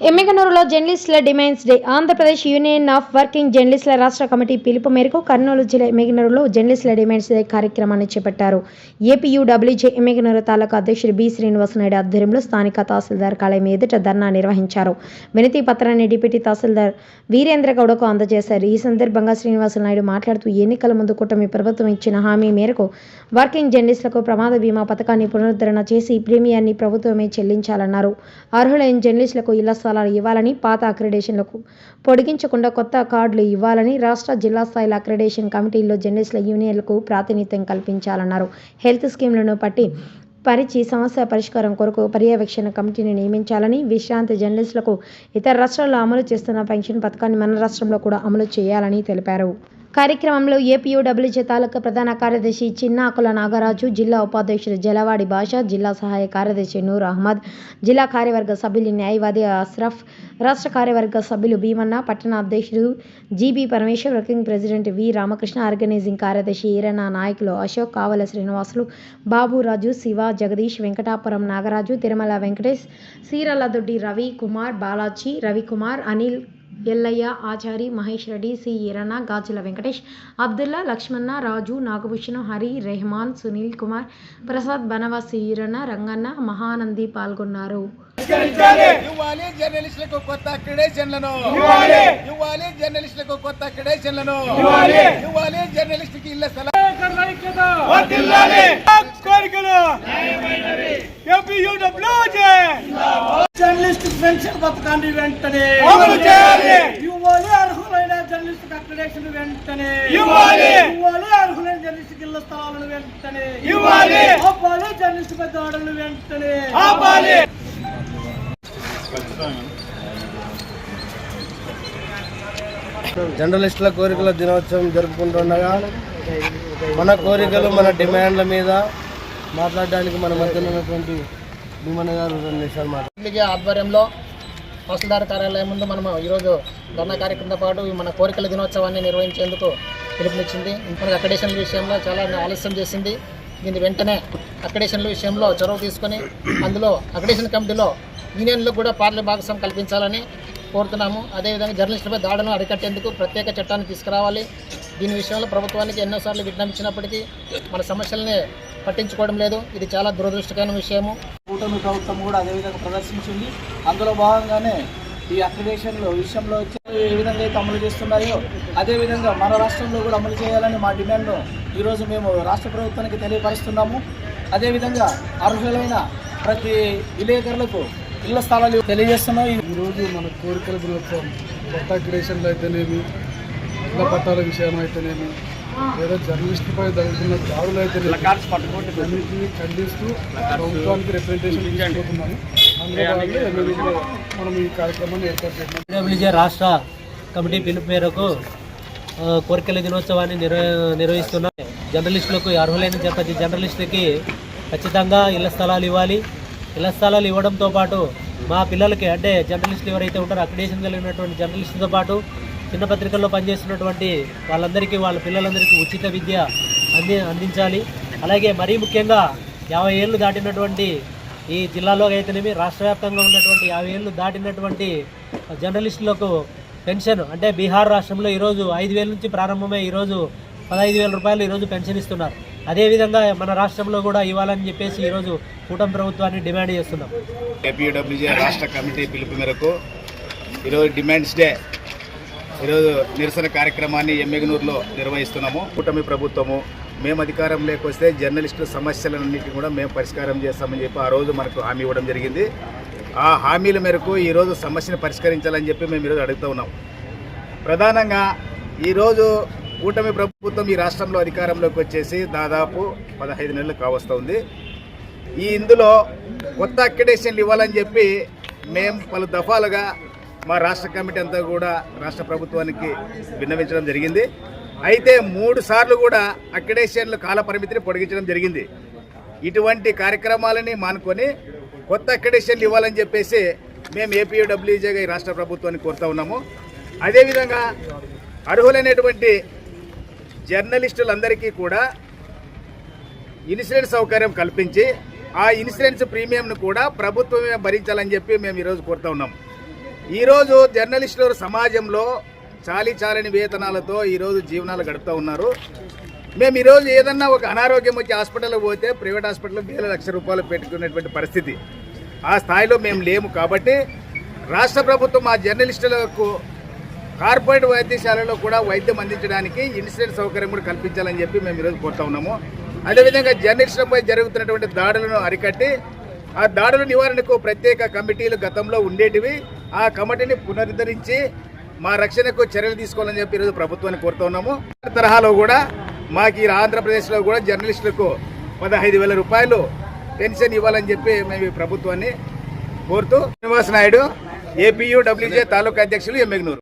ఎమ్మిగనూరులో జర్నలిస్టుల demands day. Andhra Pradesh union of working జర్నలిస్టుల రాష్ట్ర కమిటీ పిలుపు మేరకు కర్నూలు జిల్లా ఎమ్మిగనూరులో జర్నలిస్టుల డిమాండ్స్ డే కార్యక్రమాన్ని చేపట్టారు. ఏపీయూడబ్ల్యూజే ఎమ్మిగనూరు తాలూకా అధ్యక్షుడు బి. శ్రీనివాసనాయుడు ఆధ్వర్యంలో స్థానిక తహసీల్దార్ కాలయం ఎదుట ధర్నా నిర్వహించారు. వినతి పత్రాన్ని డిప్యూటీ తహసీల్దార్ వీరేంద్ర గౌడకు అందజేశారు. ఈ సందర్భంగా శ్రీనివాసనాయుడు మాట్లాడుతూ ఎన్నికల ముందు కూటమి ప్రభుత్వం ఇచ్చిన హామీ మేరకు వర్కింగ్ జర్నలిస్టులకు ప్రమాద బీమా పథకాన్ని పునరుద్ధరణ చేసి ప్రీమియాన్ని ప్రభుత్వమే చెల్లించాలన్నారు. అర్హులైన జర్నలిస్టులకు ఇలా స్థలాలు ఇవ్వాలని పాత అక్రిడేషన్లకు పొడిగించకుండా కొత్త కార్డులు ఇవ్వాలని రాష్ట్ర జిల్లా స్థాయిల అక్రిడేషన్ కమిటీల్లో జర్నలిస్టుల యూనియన్లకు ప్రాతినిధ్యం కల్పించాలన్నారు. హెల్త్ స్కీమ్లను పట్టి పరిచి సమస్య పరిష్కారం కొరకు పర్యవేక్షణ కమిటీని నియమించాలని విశ్రాంతి జర్నలిస్టులకు ఇతర రాష్ట్రాల్లో అమలు చేస్తున్న పెన్షన్ పథకాన్ని మన రాష్ట్రంలో కూడా అమలు చేయాలని తెలిపారు. కార్యక్రమంలో ఏపీయూడబ్ల్యూ తాలూకా ప్రధాన కార్యదర్శి చిన్నాకుల నాగరాజు జిల్లా ఉపాధ్యక్షుడు జలవాడి భాష జిల్లా సహాయ కార్యదర్శి నూర్ అహ్మద్ జిల్లా కార్యవర్గ సభ్యులు న్యాయవాది అస్రఫ్ రాష్ట్ర కార్యవర్గ సభ్యులు భీమన్న పట్టణ అధ్యక్షుడు G B Parameshwar working president V Ramakrishna organising కార్యదర్శి ఈరణ నాయకులు అశోక్ కావల శ్రీనివాసులు బాబురాజు శివ జగదీష్ వెంకటాపురం నాగరాజు తిరుమల వెంకటేష్ సీరలదొడ్డి రవి కుమార్ బాలాజీ రవికుమార్ అనిల్ ఎల్లయ్య ఆచారి మహేష్ రెడ్డి సి. ఈరన్న గాజుల వెంకటేష్ అబ్దుల్లా లక్ష్మణ రాజు నాగభూషణం హరి రెహమాన్ సునీల్ కుమార్ ప్రసాద్ బనవాసి ఈరన్న రంగన్న మహానంది పాల్గొన్నారు. ఇవ్వాలి జర్నలిస్టులకు కొత్త అక్రిడేషన్లను ఇవ్వాలి జర్నలిస్టులకు కొత్త అక్రిడేషన్లను ఇవ్వాలి జర్నలిస్టుకి ఇళ్ళ స్థలం. కోరికలు. జర్నలిస్ట్ పెన్షన్ పథకాన్ని వెంటనే అమలు చేయాలి. ఇవ్వాలి అర్హులైన జర్నలిస్ట్ అక్రిడేషన్ వెంటనే ఇవ్వాలి. ఇవ్వాలి అర్హులైన జర్నలిస్ట్ ఇళ్ళ స్థలాలను వెంటనే ఇవ్వాలి. ఆపాలి జర్నలిస్ట్ పెద్దవాడలను వెంటనే ఆపాలి జర్నలిస్టుల కోరికల దినోత్సవం జరుపుకుంటుండగా మన కోరికలు మన డిమాండ్ల మీద మాట్లాడడానికి మన మధ్యన ఉన్నటువంటి భీమన్న గారు రెండు నిమిషాలు పబ్లిక్ ఆధ్వర్యంలో తహసీల్దార్ కార్యాలయం ముందు మనం ఈరోజు ధర్నా కార్యక్రమంతో పాటు మన కోరికల దినోత్సవాన్ని నిర్వహించేందుకు పిలుపునిచ్చింది. మనకు అక్రిడేషన్ల విషయంలో చాలా ఆలస్యం చేసింది. దీన్ని వెంటనే అక్రిడేషన్ల విషయంలో చొరవ తీసుకొని అందులో అక్రిడేషన్ కమిటీలో యూనియన్లకు కూడా పార్టీ భాగస్వామ్యం కల్పించాలని కోరుతున్నాము. అదేవిధంగా జర్నలిస్టులపై దాడులను అరికట్టేందుకు ప్రత్యేక చట్టాన్ని తీసుకురావాలి. దీని విషయంలో ప్రభుత్వానికి ఎన్నోసార్లు విజ్ఞాపించినప్పటికీ మన సమస్యల్ని పట్టించుకోవడం లేదు. ఇది చాలా దురదృష్టకరమైన విషయము. కూటమి ప్రభుత్వం కూడా అదేవిధంగా ప్రదర్శించింది. అందులో భాగంగానే ఈ అక్రిడేషన్ల విషయంలో వచ్చి ఏ విధంగా అయితే అమలు చేస్తున్నాయో అదేవిధంగా మన రాష్ట్రంలో కూడా అమలు చేయాలని మా డిమాండ్ను ఈరోజు మేము రాష్ట్ర ప్రభుత్వానికి తెలియపరుస్తున్నాము. అదేవిధంగా అర్హులైన ప్రతి విలేకరులకు ఇళ్ళ స్థలాలు తెలియజేస్తున్నాం ఈ ఈరోజు మన కోరికల దినోత్సవం కొత్త అక్రిడేషన్లు అయితేనేమి ఇళ్ళ పట్టాల విషయం అయితేనేమి లేదా జర్నలిస్టులపై జరుగుతున్న దాడులు అయితేనేమి అన్నింటినీ ఖండిస్తూ ప్రభుత్వానికి రిప్రజెంటేషన్ అందులో మనం ఈ కార్యక్రమాన్ని ఏర్పాటు చేస్తున్నాం డబ్ల్యూజే రాష్ట్ర కమిటీ పిలుపు మేరకు కోరికల దినోత్సవాన్ని నిర్వ నిర్వహిస్తున్నాం జర్నలిస్టులకు అర్హులైన ప్రతి జర్నలిస్టులకి ఖచ్చితంగా ఇళ్ళ స్థలాలు ఇవ్వాలి. ఇళ్ళ స్థలాలు ఇవ్వడంతో పాటు మా పిల్లలకి అంటే జర్నలిస్టులు ఎవరైతే ఉంటారో అక్రిడేషన్ కలిగినటువంటి జర్నలిస్టులతో పాటు చిన్న పత్రికల్లో పనిచేస్తున్నటువంటి వాళ్ళందరికీ వాళ్ళ పిల్లలందరికీ ఉచిత విద్య అంది అందించాలి. అలాగే మరీ ముఖ్యంగా యాభై ఏళ్ళు దాటినటువంటి ఈ జిల్లాలో అయితేనేమి రాష్ట్ర వ్యాప్తంగా ఉన్నటువంటి యాభై ఏళ్ళు దాటినటువంటి జర్నలిస్టులకు పెన్షన్ అంటే బీహార్ రాష్ట్రంలో ఈరోజు ఐదు వేల నుంచి ప్రారంభమై ఈరోజు పదహైదు వేల రూపాయలు ఈరోజు పెన్షన్ ఇస్తున్నారు. అదేవిధంగా మన రాష్ట్రంలో కూడా ఇవ్వాలని చెప్పేసి ఈరోజు కూటమి ప్రభుత్వాన్ని డిమాండ్ చేస్తున్నాం. ఏపీడబ్ల్యూజే రాష్ట్ర కమిటీ పిలుపు మేరకు ఈరోజు డిమాండ్స్ డే. ఈరోజు నిరసన కార్యక్రమాన్ని ఎమ్మెగనూరులో నిర్వహిస్తున్నాము. కూటమి ప్రభుత్వము మేము అధికారంలోకి వస్తే జర్నలిస్టుల సమస్యలన్నింటినీ కూడా మేము పరిష్కారం చేస్తామని చెప్పి ఆ రోజు మనకు హామీ ఇవ్వడం జరిగింది. ఆ హామీల మేరకు ఈరోజు సమస్యను పరిష్కరించాలని చెప్పి మేము ఈరోజు అడుగుతూ ఉన్నాం. ప్రధానంగా ఈరోజు కూటమి ప్రభుత్వం ఈ రాష్ట్రంలో అధికారంలోకి వచ్చేసి దాదాపు పదహైదు నెలలు కావస్తుంది ఈ ఇందులో కొత్త అక్రిడేషన్లు ఇవ్వాలని చెప్పి మేము పలు దఫాలుగా మా రాష్ట్ర కమిటీ అంతా కూడా రాష్ట్ర ప్రభుత్వానికి విన్నవించడం జరిగింది. అయితే మూడు సార్లు కూడా అక్రిడేషన్ల కాలపరిమితిని పొడిగించడం జరిగింది. ఇటువంటి కార్యక్రమాలని మానుకొని కొత్త అక్రిడేషన్లు ఇవ్వాలని చెప్పేసి మేము ఏపీడబ్ల్యూజేగా ఈ రాష్ట్ర ప్రభుత్వాన్ని కోరుతా ఉన్నాము. అదేవిధంగా అర్హులైనటువంటి జర్నలిస్టులందరికీ కూడా ఇన్సూరెన్స్ సౌకర్యం కల్పించి ఆ ఇన్సూరెన్స్ ప్రీమియంను కూడా ప్రభుత్వమే భరించాలని చెప్పి మేము ఈరోజు కోరుతా ఉన్నాం. ఈరోజు జర్నలిస్టులు సమాజంలో చాలీ చాలని వేతనాలతో ఈరోజు జీవనాలు గడుపుతూ ఉన్నారు. మేము ఈరోజు ఏదన్నా ఒక అనారోగ్యం వచ్చి హాస్పిటల్కి పోతే ప్రైవేట్ హాస్పిటల్లో వేల లక్ష రూపాయలు పెట్టుకునేటువంటి పరిస్థితి. ఆ స్థాయిలో మేము లేము కాబట్టి రాష్ట్ర ప్రభుత్వం మా జర్నలిస్టులకు కార్పొరేట్ వైద్యశాలలో కూడా వైద్యం అందించడానికి ఇన్సూరెన్స్ సౌకర్యం కూడా కల్పించాలని చెప్పి మేము ఈరోజు కోరుతా ఉన్నాము. అదేవిధంగా జర్నలిస్టులపై జరుగుతున్నటువంటి దాడులను అరికట్టి ఆ దాడుల నివారణకు ప్రత్యేక కమిటీలు గతంలో ఉండేటివి. ఆ కమిటీని పునరుద్ధరించి మా రక్షణకు చర్యలు తీసుకోవాలని చెప్పి ఈరోజు ప్రభుత్వాన్ని కోరుతా ఉన్నాము. తరహాలో కూడా మాకు ఈ ఆంధ్రప్రదేశ్లో కూడా జర్నలిస్టులకు పదహైదు వేల రూపాయలు పెన్షన్ ఇవ్వాలని చెప్పి మేము ఈ ప్రభుత్వాన్ని కోరుతూ. శ్రీనివాస నాయుడు ఏపీయూ డబ్ల్యూజే తాలూకా అధ్యక్షులు ఎమ్మెగ్నూరు